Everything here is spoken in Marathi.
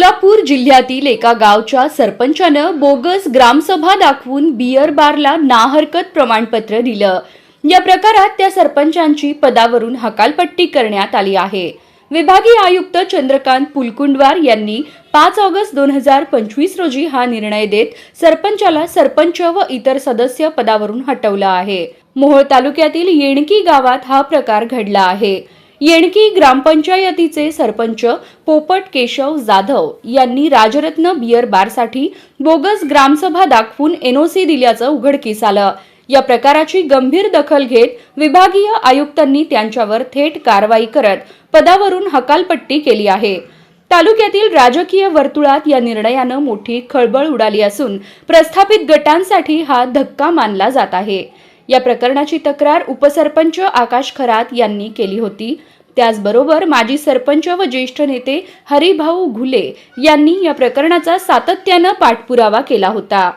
सोलापूर जिल्ह्यातील एका गावच्या सरपंचानं बोगस ग्रामसभा दाखवून बियर बारला नाहरकत प्रमाणपत्र दिलं. या प्रकारात त्या सरपंचांची पदावरून हकालपट्टी करण्यात आली आहे. विभागीय आयुक्त चंद्रकांत पुलकुंडवार यांनी पाच ऑगस्ट दोन हजार पंचवीस रोजी हा निर्णय देत सरपंचाला सरपंच व इतर सदस्य पदावरून हटवलं आहे. मोहोळ तालुक्यातील येणकी गावात हा प्रकार घडला आहे. येणकी ग्रामपंचायतीचे सरपंच पोपट केशव जाधव यांनी राजरत्न बियर बारसाठी बोगस ग्रामसभा दाखवून एनओसी दिल्याचं उघडकीस आलं. या प्रकाराची गंभीर दखल घेत विभागीय आयुक्तांनी त्यांच्यावर थेट कारवाई करत पदावरून हकालपट्टी केली आहे. तालुक्यातील राजकीय वर्तुळात या निर्णयानं मोठी खळबळ उडाली असून प्रस्थापित गटांसाठी हा धक्का मानला जात आहे. या प्रकरणाची तक्रार उपसरपंच आकाश खरात यांनी केली होती. त्याचबरोबर माजी सरपंच व ज्येष्ठ नेते हरिभाऊ घुले यांनी या प्रकरणाचा सातत्यानं पाठपुरावा केला होता.